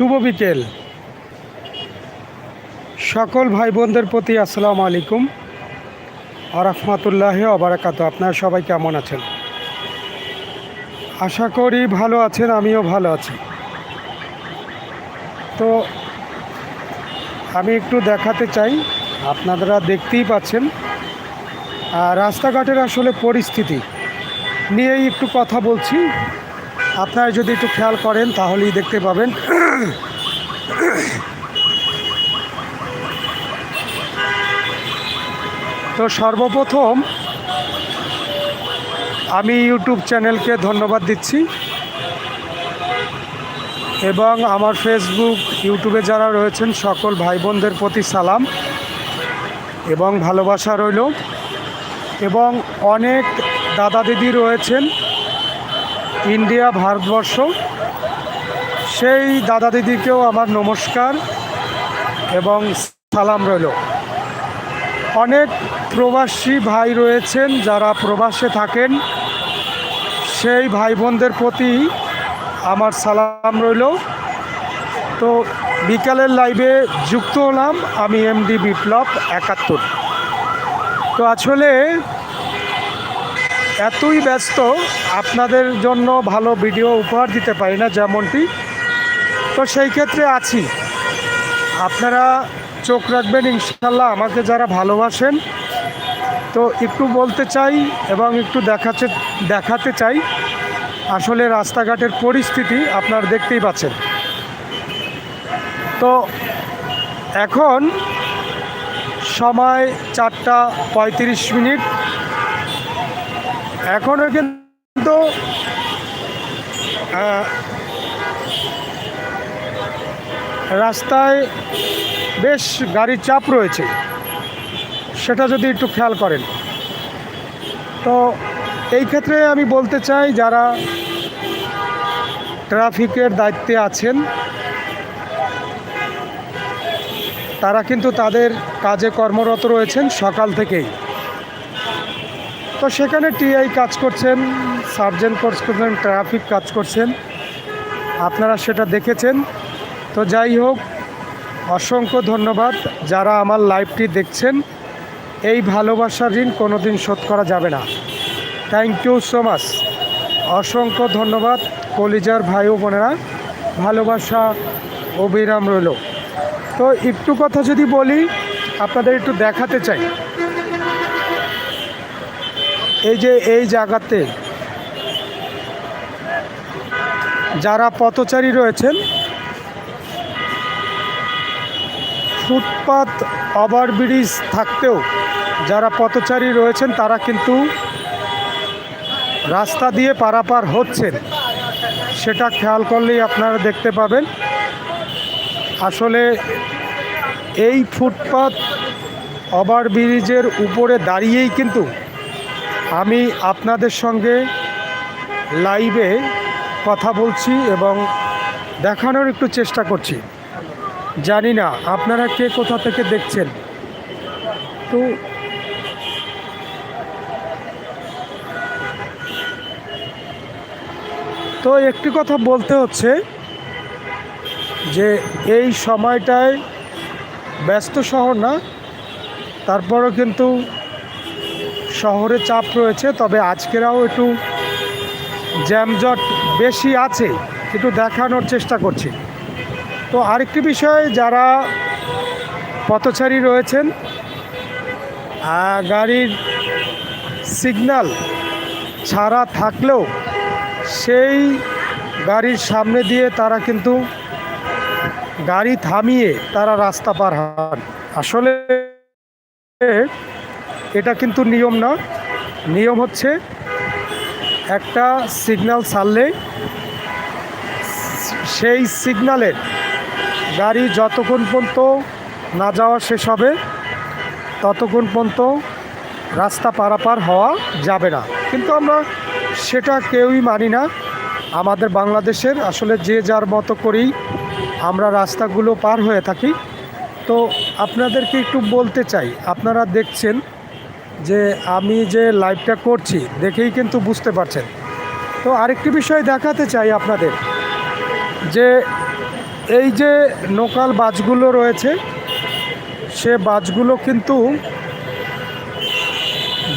শুভ বিকেল। সকল ভাই বোনদের প্রতি আসসালামু আলাইকুম। আরহামতুল্লাহ অবরাকাত আপনারা সবাই কেমন আছেন? আশা করি ভালো আছেন, আমিও ভালো আছি। তো আমি একটু দেখাতে চাই, আপনারা দেখতেই পাচ্ছেন। আর রাস্তাঘাটের আসলে পরিস্থিতি নিয়েই একটু কথা বলছি। আপনারা যদি একটু খেয়াল করেন, তাহলেই দেখতে পাবেন। তো সর্বপ্রথম আমি ইউটিউব চ্যানেলকে ধন্যবাদ দিচ্ছি। এবং আমার ফেসবুক ইউটিউবে যারা রয়েছেন, সকল ভাই বোনদের প্রতি সালাম এবং ভালোবাসা রইল। এবং অনেক দাদা দিদি রয়েছেন ইন্ডিয়া, ভারতবর্ষ। সেই দাদা দিদিকেও আমার নমস্কার এবং সালাম রইল। অনেক প্রবাসী ভাই রয়েছেন যারা প্রবাসে থাকেন। সেই ভাই বোনদের প্রতি আমার সালাম রইল। তো বিকালের লাইভে যুক্ত হলাম আমি এমডি বিপ্লব একাত্তর। তো আসলে এতই ব্যস্ত, আপনাদের জন্য ভালো ভিডিও উপহার দিতে পারি না যেমনটি। তো সেই ক্ষেত্রে আছি। আপনারা চোখ রাখবেন ইনশাল্লাহ আমাকে যারা ভালোবাসেন। তো একটু বলতে চাই এবং একটু দেখাতে দেখাতে চাই। আসলে রাস্তাঘাটের পরিস্থিতি আপনারা দেখতেই পাচ্ছেন। তো এখন সময় চারটা পঁয়ত্রিশ মিনিট। এখনও কিন্তু রাস্তায় বেশ গাড়ির চাপ রয়েছে। সেটা যদি একটু খেয়াল করেন। তো এই ক্ষেত্রে আমি বলতে চাই, যারা ট্রাফিকের দায়িত্বে আছেন, তারা কিন্তু তাদের কাজে কর্মরত রয়েছেন সকাল থেকেই। তো সেখানে টিআই কাজ করছেন, সার্জেন্ট কোর্স করছেন, ট্রাফিক কাজ করছেন। আপনারা সেটা দেখেছেন। তো যাই হোক, অসংখ্য ধন্যবাদ যারা আমার লাইভটি দেখছেন। এই ভালোবাসার ঋণ কোনো দিন শোধ করা যাবে না। থ্যাংক ইউ সো মাচ অসংখ্য ধন্যবাদ কলিজার ভাই ও বোনেরা। ভালোবাসা, অবিরাম রইল। তো একটু কথা যদি বলি, আপনাদের একটু দেখাতে চাই। এই যে এই জায়গাতে যারা পথচারী রয়েছেন, ফুটপাত ওভারব্রিজ থাকতেও যারা পথচারী রয়েছেন, তারা কিন্তু রাস্তা দিয়ে পারাপার হচ্ছেন। সেটা খেয়াল করলেই আপনারা দেখতে পাবেন। আসলে এই ফুটপাত ওভারব্রিজের উপরে দাঁড়িয়েই কিন্তু আমি আপনাদের সঙ্গে লাইভে কথা বলছি এবং দেখানোর একটু চেষ্টা করছি। জানি না, আপনারা কে কোথা থেকে দেখছেন? তো তো একটি কথা বলতে হচ্ছে যে এই সময়টায় ব্যস্ত শহর না, তারপরও কিন্তু শহরে চাপ রয়েছে, তবে আজকেরাও একটু জ্যামজট বেশি আছে, একটু দেখানোর চেষ্টা করছি। তো আরেকটি বিষয়, যারা পথচারী রয়েছেন গাড়ির সিগন্যাল ছাড়া থাকলেও সেই গাড়ির সামনে দিয়ে তারা কিন্তু গাড়ি থামিয়ে তারা রাস্তা পার হন। আসলে এটা কিন্তু নিয়ম না। নিয়ম হচ্ছে একটা সিগনাল ছাড়লে সেই সিগনালের গাড়ি যতক্ষণ পর্যন্ত না যাওয়া শেষ হবে, ততক্ষণ পর্যন্ত রাস্তা পারাপার হওয়া যাবে না। কিন্তু আমরা সেটা কেউই মানি না। আমাদের বাংলাদেশের আসলে যে যার মতো করেই আমরা রাস্তাগুলো পার হয়ে থাকি। তো আপনাদেরকে একটু বলতে চাই, আপনারা দেখছেন যে আমি যে লাইভটা করছি, দেখেই কিন্তু বুঝতে পারছেন। তো আরেকটি বিষয় দেখাতে চাই আপনাদের, যে এই যে লোকাল বাসগুলো রয়েছে, সে বাসগুলো কিন্তু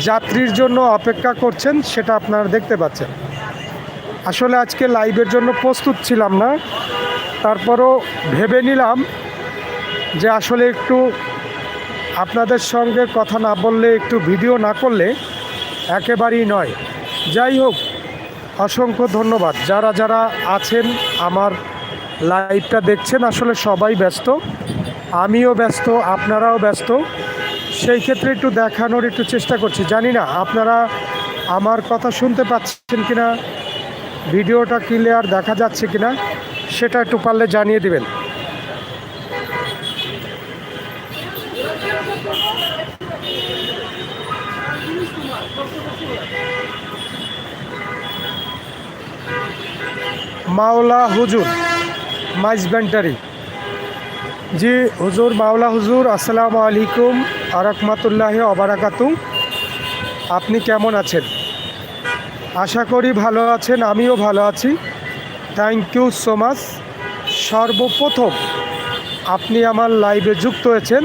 যাত্রীর জন্য অপেক্ষা করছেন, সেটা আপনারা দেখতে পাচ্ছেন। আসলে আজকে লাইভের জন্য প্রস্তুত ছিলাম না, তারপরও ভেবে নিলাম যে আসলে একটু আপনাদের সঙ্গে কথা না বললে, একটু ভিডিও না করলে একেবারেই নয়। যাই হোক, অসংখ্য ধন্যবাদ। যারা যারা আছেন, আমার লাইভটা দেখছেন, আসলে সবাই ব্যস্ত। আমিও ব্যস্ত, আপনারাও ব্যস্ত। সেই ক্ষেত্রে একটু দেখানোর একটু চেষ্টা করছি। জানি না, আপনারা আমার কথা শুনতে পাচ্ছেন কিনা, ভিডিওটা ক্লিয়ার দেখা যাচ্ছে কিনা, সেটা একটু পারলে জানিয়ে দিবেন। মাওলা হুজুর মাইজবেন্টারি জি হুজুর, মাওলা হুজুর, আসসালামু আলাইকুম আরহামতুল্লাহ অবরাকাতু আপনি কেমন আছেন? আশা করি ভালো আছেন, আমিও ভালো আছি। থ্যাংক ইউ সো মাচ সর্বপ্রথম আপনি আমার লাইভে যুক্ত হয়েছেন।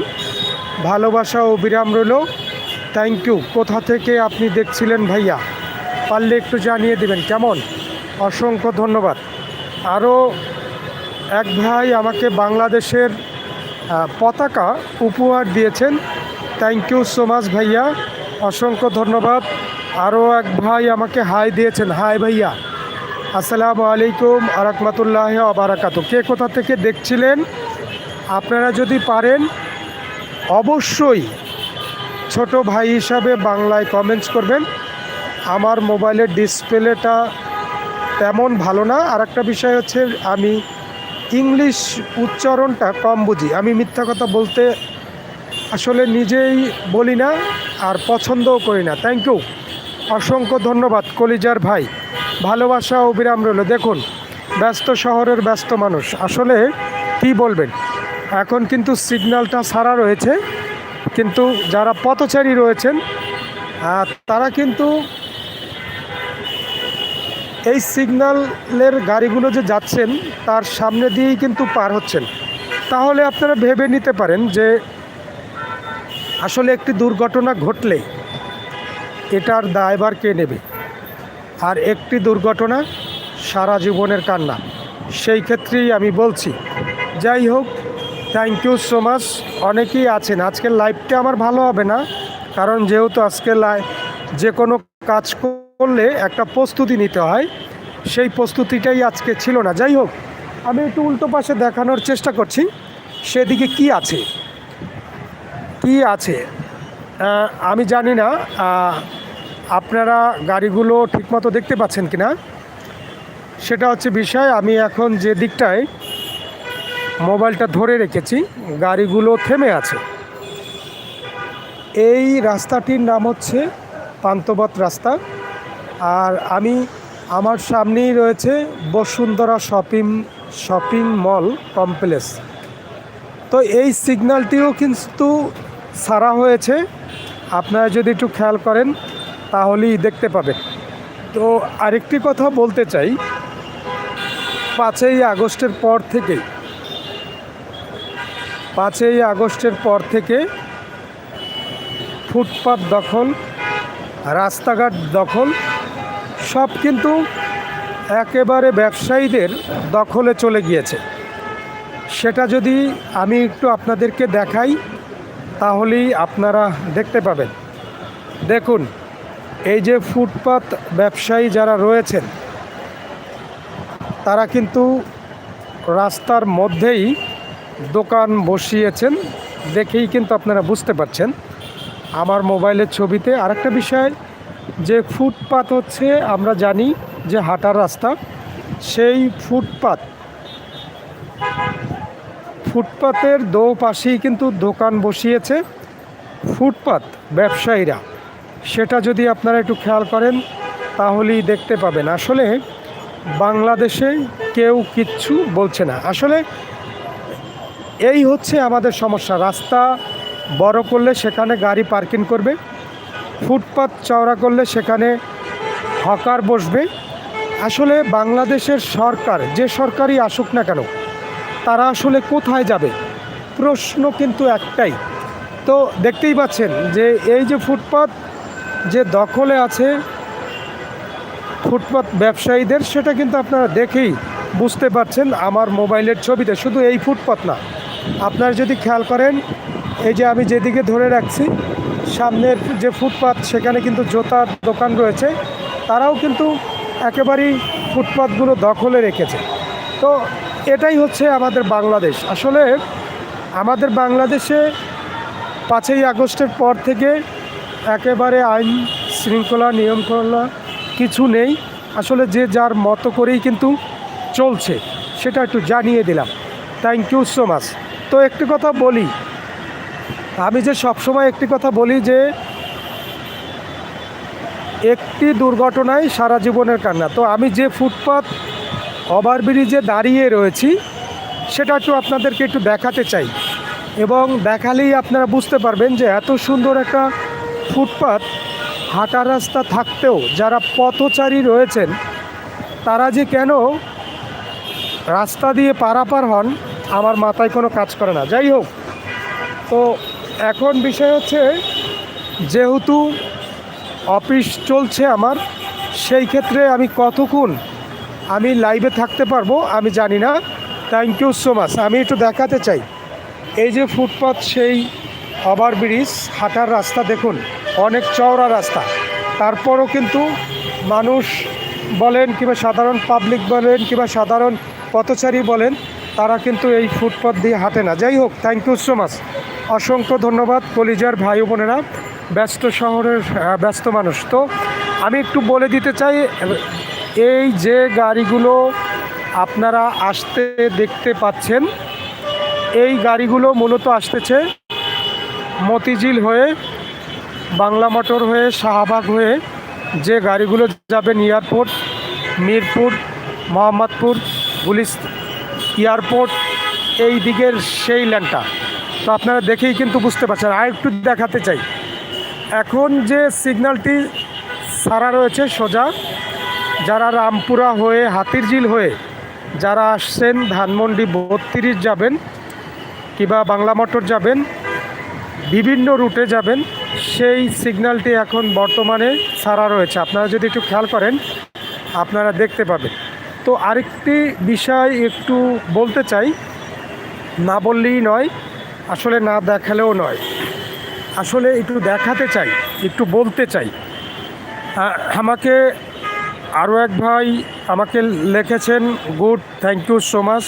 ভালোবাসা ও বিরাম রইল। থ্যাংক ইউ কোথা থেকে আপনি দেখছিলেন ভাইয়া? পারলে একটু জানিয়ে দেবেন, কেমন? অসংখ্য ধন্যবাদ। আরও এক ভাই আমাকে বাংলাদেশের পতাকা উপহার দিয়েছেন। থ্যাংক ইউ সো মাচ ভাইয়া। অসংখ্য ধন্যবাদ। আরও এক ভাই আমাকে হাই দিয়েছেন। হাই ভাইয়া। আসসালামু আলাইকুম আরহামতুল্লাহ আবারাকাত কে কোথা থেকে দেখছিলেন? আপনারা যদি পারেন, অবশ্যই ছোট ভাই হিসাবে বাংলায় কমেন্টস করবেন। আমার মোবাইলের ডিসপ্লেটা তেমন ভালো না। আর একটা বিষয় হচ্ছে আমি ইংলিশ উচ্চারণটা কম বুঝি। আমি মিথ্যা কথা বলতে আসলে নিজেই বলি না আর পছন্দও করি না। থ্যাংক ইউ অসংখ্য ধন্যবাদ, কলিজার ভাই। ভালোবাসা ও বিরাম রইল। দেখুন, ব্যস্ত শহরের ব্যস্ত মানুষ। আসলে কি বলবেন? এখন কিন্তু সিগন্যালটা সারা রয়েছে। কিন্তু যারা পথচারী রয়েছেন তারা কিন্তু এই সিগন্যালের গাড়িগুলো যে যাচ্ছেন, তার সামনে দিয়েই কিন্তু পার হচ্ছেন। তাহলে আপনারা ভেবে নিতে পারেন যে আসলে একটি দুর্ঘটনা ঘটলে এটার দায়ভার কে নেবে? আর একটি দুর্ঘটনা সারা জীবনের কান্না। সেই ক্ষেত্রেই আমি বলছি, যাই হোক থ্যাংক ইউ সো মাচ অনেকেই আছেন, আজকের লাইভটা আমার ভালো হবে না, কারণ যেহেতু আজকে লাই যে কোনো কাজ করলে একটা প্রস্তুতি নিতে হয়। সেই প্রস্তুতিটাই আজকে ছিল না। যাই হোক, আমি একটু উল্টো পাশে দেখানোর চেষ্টা করছি। সেদিকে কি আছে? কি আছে? আমি জানি না। আপনারা গাড়িগুলো ঠিকমতো দেখতে পাচ্ছেন কি না সেটা হচ্ছে বিষয়, আমি এখন যে দিকটায় মোবাইলটা ধরে রেখেছি, গাড়িগুলো থেমে আছে। এই রাস্তাটির নাম হচ্ছে পান্তবত রাস্তা। আর আমি, আমার সামনেই রয়েছে Bashundhara shopping shopping mall complex. তো এই সিগন্যালটিও কিন্তু সারা হয়েছে। আপনারা যদি একটু খেয়াল করেন, তাহলেই দেখতে পাবেন। তো আরেকটি কথা বলতে চাই, পাঁচই আগস্টের পর থেকেই পাঁচই আগস্টের পর থেকে ফুটপাত দখল, রাস্তাঘাট দখল সব কিন্তু একেবারে ব্যবসায়ীদের দখলে চলে গিয়েছে। সেটা যদি আমি একটু আপনাদেরকে দেখাই, তাহলেই আপনারা দেখতে পাবেন। দেখুন, এই যে ফুটপাত ব্যবসায়ী যারা রয়েছেন, তারা কিন্তু রাস্তার মধ্যেই দোকান বসিয়েছেন দেখেই কিন্তু আপনারা বুঝতে পারছেন। আমার মোবাইলের ছবিতে আরেকটা বিষয় যে ফুটপাত হচ্ছে, আমরা জানি যে হাঁটার রাস্তা, সেই ফুটপাত, ফুটপাতের দো পাশেই কিন্তু দোকান বসিয়েছে ফুটপাত ব্যবসায়ীরা। সেটা যদি আপনারা একটু খেয়াল করেন, তাহলেই দেখতে পাবেন। আসলে বাংলাদেশে কেউ কিচ্ছু বলছে না। আসলে এই হচ্ছে আমাদের সমস্যা। রাস্তা বড় করলে সেখানে গাড়ি পার্কিং করবে ফুটপাত চওড়া করলে সেখানে হকার বসবে। আসলে বাংলাদেশের সরকার, যে সরকারই আসুক না কেন, তারা আসলে কোথায় যাবে? প্রশ্ন কিন্তু একটাই। তো দেখতেই পাচ্ছেন যে এই যে ফুটপাত যে দখলে আছে ফুটপাত ব্যবসায়ীদের, সেটা কিন্তু আপনারা দেখেই বুঝতে পারছেন আমার মোবাইলের ছবিতে। শুধু এই ফুটপাত না, আপনারা যদি খেয়াল করেন, এই যে আমি যেদিকে ধরে রাখছি সামনের যে ফুটপাত, সেখানে কিন্তু জোতার দোকান রয়েছে। তারাও কিন্তু একেবারেই ফুটপাতগুলো দখলে রেখেছে। তো এটাই হচ্ছে আমাদের বাংলাদেশ। আসলে আমাদের বাংলাদেশে পাঁচই আগস্টের পর থেকে একেবারে আইন শৃঙ্খলা নিয়মখলা কিছু নেই। আসলে যে যার মতো করেই কিন্তু চলছে, সেটা একটু জানিয়ে দিলাম। থ্যাংক ইউ সো মাচ তো একটি কথা বলি আমি যে সবসময় একটি কথা বলি যে একটি দুর্ঘটনায় সারা জীবনের কান্না। তো আমি যে ফুটপাত ওভারব্রিজে দাঁড়িয়ে রয়েছি, সেটা একটু আপনাদেরকে একটু দেখাতে চাই। এবং দেখালেই আপনারা বুঝতে পারবেন যে এত সুন্দর একটা ফুটপাত হাঁটার রাস্তা থাকতেও যারা পথচারী রয়েছেন, তারা যে কেন রাস্তা দিয়ে পারাপার হন, আমার মাথায় কোনো কাজ করে না। যাই হোক, তো এখন বিষয় হচ্ছে, যেহেতু অফিস চলছে আমার, সেই ক্ষেত্রে আমি কতক্ষণ আমি লাইভে থাকতে পারব আমি জানি না। থ্যাংক ইউ সো মাচ আমি একটু দেখাতে চাই। এই যে ফুটপাথ সেই ওভারব্রিজ হাঁটার রাস্তা দেখুন, অনেক চওড়া রাস্তা। তারপরও কিন্তু মানুষ বলেন কিংবা সাধারণ পাবলিক বলেন কিংবা সাধারণ পথচারী বলেন, তারা কিন্তু এই ফুটপাথ দিয়ে হাঁটে না। যাই হোক থ্যাংক ইউ সো মাচ অসংখ্য ধন্যবাদ কলিজার ভাই বোনেরা। ব্যস্ত শহরের ব্যস্ত মানুষ। তো আমি একটু বলে দিতে চাই, এই যে গাড়িগুলো আপনারা আসতে দেখতে পাচ্ছেন, এই গাড়িগুলো মূলত আসতেছে মতিঝিল হয়ে, বাংলা মোটর হয়ে, শাহবাগ হয়ে, যে গাড়িগুলো যাবেন airport Mirpur, Mohammadpur police airport, এই দিকের সেই ল্যান্ডটা তো আপনারা দেখেই কিন্তু বুঝতে পারছেন। আর একটু দেখাতে চাই। এখন যে সিগন্যালটি সারা রয়েছে সোজা, যারা রামপুরা হয়ে, হাতিরঝিল হয়ে, যারা আসছেন, ধানমন্ডি বত্রিশ যাবেন, কিংবা বাংলা মোটর যাবেন, বিভিন্ন রুটে যাবেন, সেই সিগন্যালটি এখন বর্তমানে সারা রয়েছে। আপনারা যদি একটু খেয়াল করেন, আপনারা দেখতে পাবেন। তো আরেকটি বিষয় একটু বলতে চাই, না বললেই নয় আসলে না দেখালেও নয়। আসলে একটু দেখাতে চাই, একটু বলতে চাই। আমাকে আরও এক ভাই আমাকে লিখেছেন, good, thank you so much.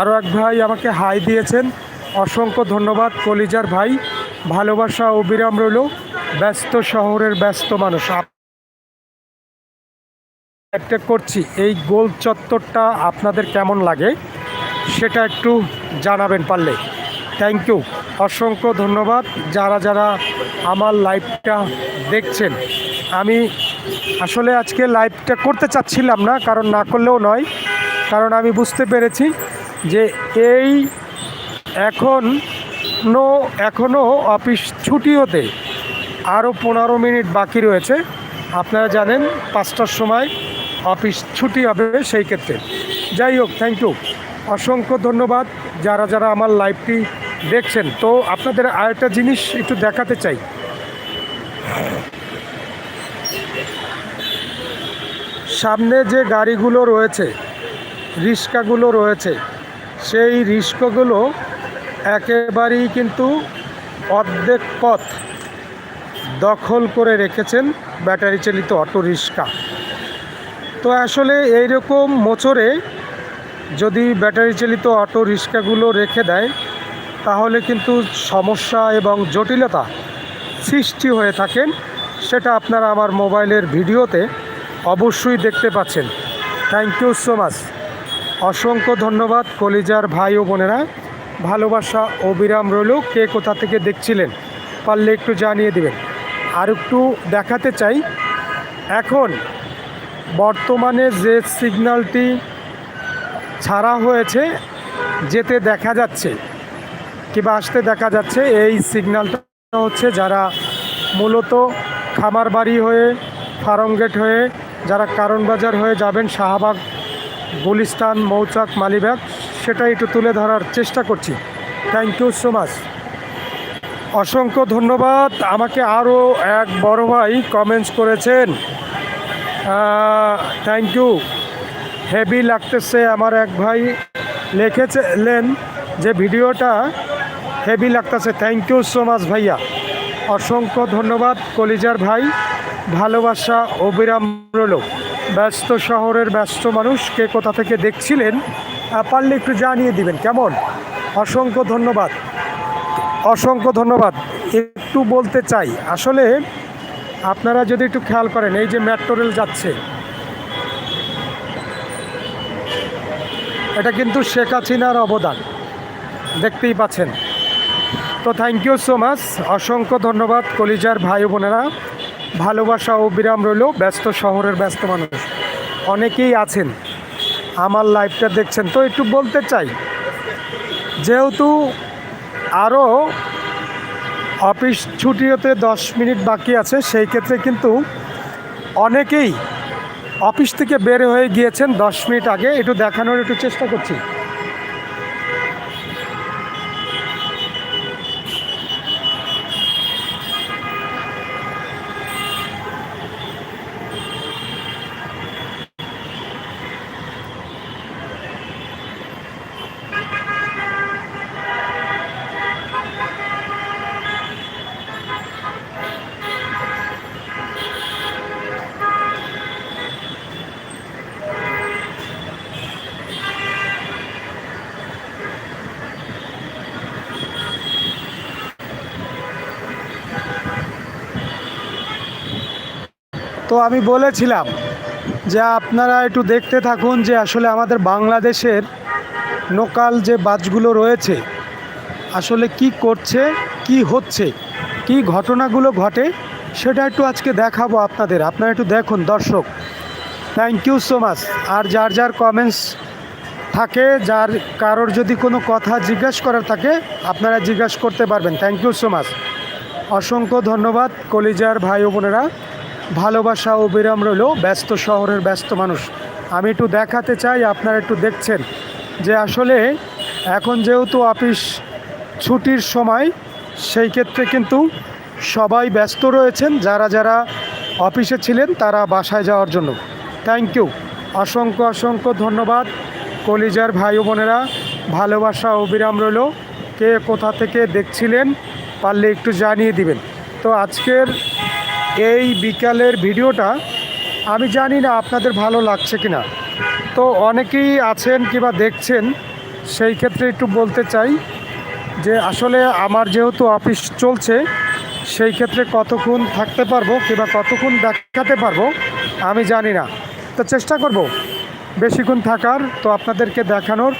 আরও এক ভাই আমাকে হাই দিয়েছেন, অসংখ্য ধন্যবাদ কলিজার ভাই, ভালোবাসা অবিরাম রইল, ব্যস্ত শহরের ব্যস্ত মানুষ। একটা করছি, এই গোল চত্বরটা আপনাদের কেমন লাগে সেটা একটু জানাবেন পারলে। থ্যাংক ইউ অসংখ্য ধন্যবাদ যারা যারা আমার লাইভটা দেখছেন। আমি আসলে আজকে লাইভটা করতে চাচ্ছিলাম না, কারণ না করলেও নয়। কারণ আমি বুঝতে পেরেছি যে এই এখন নো এখনও অফিস ছুটি হতে আরও পনেরো মিনিট বাকি রয়েছে। আপনারা জানেন পাঁচটার সময় অফিস ছুটি হবে সেই ক্ষেত্রে। যাই হোক থ্যাংক ইউ অসংখ্য ধন্যবাদ যারা যারা আমার লাইভটি দেখছেন। তো আপনাদের আরেকটা জিনিস একটু দেখাতে চাই। সামনে যে গাড়িগুলো রয়েছে রিক্সাগুলো রয়েছে, সেই রিক্সাগুলো একেবারেই কিন্তু অর্ধেক পথ দখল করে রেখেছেন ব্যাটারি চালিত অটো রিক্সা তো আসলে এইরকম মোচরে যদি ব্যাটারি চালিত অটো রিক্সাগুলো রেখে দেয় তাহলে কিন্তু সমস্যা এবং জটিলতা সৃষ্টি হয়ে থাকেন, সেটা আপনারা আমার মোবাইলের ভিডিওতে অবশ্যই দেখতে পাচ্ছেন। থ্যাংক ইউ সো মাচ অসংখ্য ধন্যবাদ কলিজার ভাই ও বোনেরা। ভালোবাসা অবিরাম রইল। কে কোথা থেকে দেখছিলেন পারলে একটু জানিয়ে দেবেন। আর একটু দেখাতে চাই, এখন বর্তমানে যে সিগন্যালটি ছাড়া হয়েছে, যেতে দেখা যাচ্ছে। কিংবা আসতে দেখা যাচ্ছে, এই সিগন্যালটা হচ্ছে যারা মূলত খামারবাড়ি হয়ে ফার্মগেট হয়ে, যারা কারণ বাজার হয়ে যাবেন, শাহবাগ, গুলিস্তান, মৌচাক, মালিবাগ, সেটা একটু তুলে ধরার চেষ্টা করছি। থ্যাংক ইউ সো মাচ অসংখ্য ধন্যবাদ। আমাকে আরও এক বড় ভাই কমেন্টস করেছেন। থ্যাংক ইউ হেভি লাগতেছে, আমার এক ভাই লিখেছিলেন যে ভিডিওটা হেভি লাগতেছে। থ্যাংক ইউ সো মাচ ভাইয়া। অসংখ্য ধন্যবাদ কলিজার ভাই। ভালোবাসা অবিরাম রইল ব্যস্ত শহরের ব্যস্ত মানুষ কে কোথা থেকে দেখছিলেন পারলে একটু জানিয়ে দিবেন, কেমন? অসংখ্য ধন্যবাদ। অসংখ্য ধন্যবাদ। একটু বলতে চাই, আসলে আপনারা যদি একটু খেয়াল করেন, এই যে মেট্রো রেল যাচ্ছে। এটা কিন্তু শেখ হাসিনার অবদান। দেখতেই পাচ্ছেন। তো থ্যাংক ইউ সো মাচ অসংখ্য ধন্যবাদ কলিজার ভাই বোনেরা। ভালোবাসা ও বিরাম রইল ব্যস্ত শহরের ব্যস্ত মানুষ। অনেকেই আছেন। আমার লাইফটা দেখছেন। তো একটু বলতে চাই, যেহেতু আরও অফিস ছুটি হতে দশ মিনিট বাকি আছে, সেই ক্ষেত্রে কিন্তু অনেকেই অফিস থেকে বের হয়ে গিয়েছেন দশ মিনিট আগে। একটু দেখানোর একটু চেষ্টা করছি। তো আমি বলেছিলাম যে আপনারা একটু দেখতে থাকুন যে আসলে আমাদের বাংলাদেশের লোকাল যে বাসগুলো রয়েছে, আসলে কি করছে, কি হচ্ছে, কি ঘটনাগুলো ঘটে, সেটা একটু আজকে দেখাবো আপনাদের। আপনারা একটু দেখুন, দর্শক। থ্যাংক ইউ সো মাচ আর যার যার কমেন্টস থাকে, যার কারোর যদি কোনো কথা জিজ্ঞাসা করার থাকে, আপনারা জিজ্ঞাসা করতে পারবেন। থ্যাংক ইউ সো মাচ অসংখ্য ধন্যবাদ, কলিজার ভাই বোনেরা। ভালোবাসা ও বিরাম রইল। ব্যস্ত শহরের ব্যস্ত মানুষ। আমি একটু দেখাতে চাই, আপনারা একটু দেখছেন যে আসলে এখন যেহেতু অফিস ছুটির সময়, সেই ক্ষেত্রে কিন্তু সবাই ব্যস্ত রয়েছেন, যারা যারা অফিসে ছিলেন তারা বাসায় যাওয়ার জন্য। থ্যাংক ইউ অসংখ্য অসংখ্য ধন্যবাদ। কলিজার ভাই বোনেরা, ভালোবাসা অবিরাম রইল। কে কোথা থেকে দেখছিলেন পারলে একটু জানিয়ে দিবেন। তো আজকের এই বিকালের ভিডিওটা আমি জানি না আপনাদের ভালো লাগছে কি না তো অনেকেই আছেন কিংবা দেখছেন, সেই ক্ষেত্রে একটু বলতে চাই যে আসলে আমার যেহেতু অফিস চলছে, সেই ক্ষেত্রে কতক্ষণ থাকতে পারব কিংবা কতক্ষণ দেখাতে পারব আমি জানি না। তো চেষ্টা করব বেশিক্ষণ থাকার, তো আপনাদেরকে দেখানোর।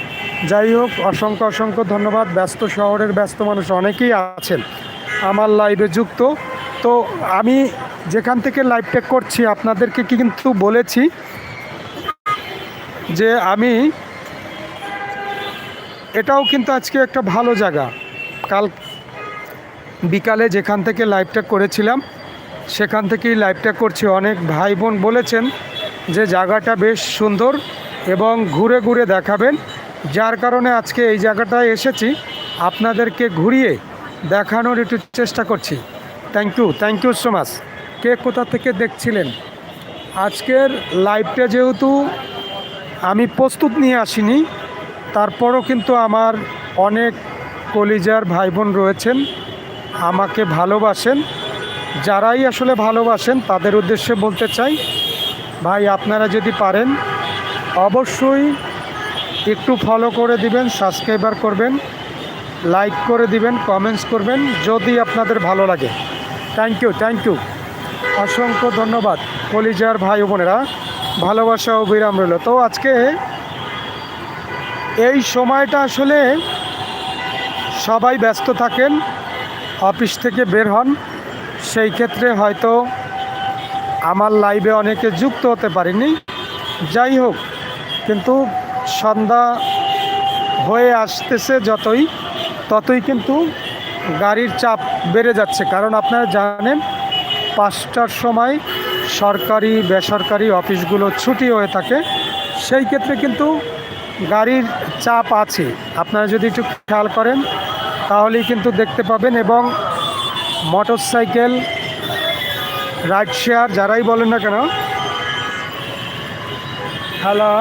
যাই হোক, অসংখ্য অসংখ্য ধন্যবাদ। ব্যস্ত শহরের ব্যস্ত মানুষ অনেকেই আছেন। আমার লাইভে যুক্ত। তো আমি যেখান থেকে লাইভটা করছি, আপনাদেরকে কিন্তু বলেছি যে আমি এটাও কিন্তু আজকে একটা ভালো জায়গা। কাল বিকালে যেখান থেকে লাইভটা করেছিলাম, সেখান থেকেই লাইভটা করছি। অনেক ভাই বোন বলেছেন যে জায়গাটা বেশ সুন্দর এবং ঘুরে ঘুরে দেখাবেন। যার কারণে আজকে এই জায়গাটায় এসেছি। আপনাদেরকে ঘুরিয়ে দেখানোর একটু চেষ্টা করছি। Thank you thank you so much কে কোথা থেকে দেখছিলেন? আজকের লাইভটা যেহেতু আমি প্রস্তুত নিয়ে আসিনি, তারপরও কিন্তু আমার অনেক কলিজার ভাই বোন রয়েছেন, আমাকে ভালোবাসেন। যারাই আসলে ভালোবাসেন, তাদের উদ্দেশ্যে বলতে চাই, ভাই আপনারা যদি পারেন, অবশ্যই একটু ফলো করে দিবেন সাবস্ক্রাইবার করবেন লাইক করে দিবেন কমেন্টস করবেন, যদি আপনাদের ভালো লাগে। থ্যাংক ইউ থ্যাংক ইউ অসংখ্য ধন্যবাদ, কলিজার ভাই বোনেরা। ভালোবাসা ও বিরাম রইল। তো আজকে এই সময়টা আসলে সবাই ব্যস্ত থাকেন, অফিস থেকে বের হন। সেই ক্ষেত্রে হয়তো আমার লাইভে অনেকে যুক্ত হতে পারেনি। যাই হোক, কিন্তু সন্ধ্যা হয়ে আসতেছে যতই, ততই কিন্তু গাড়ির চাপ বেড়ে যাচ্ছে। কারণ আপনারা জানেন, পাঁচটার সময় সরকারি, বেসরকারি অফিসগুলো ছুটি হয়ে থাকে। সেই ক্ষেত্রে কিন্তু গাড়ির চাপ আছে। আপনারা যদি একটু খেয়াল করেন, তাহলেই কিন্তু দেখতে পাবেন এবং মোটর সাইকেল রাইড শেয়ার, যারাই বলেন না কেন, হ্যালো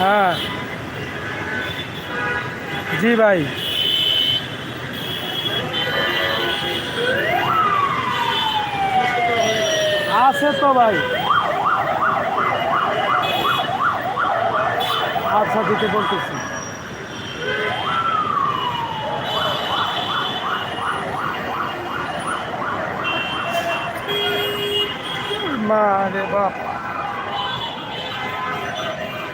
হ্যাঁ জি ভাই। আছে তো ভাই। আচ্ছা দিতে বলতেছি। মা রে বাপ।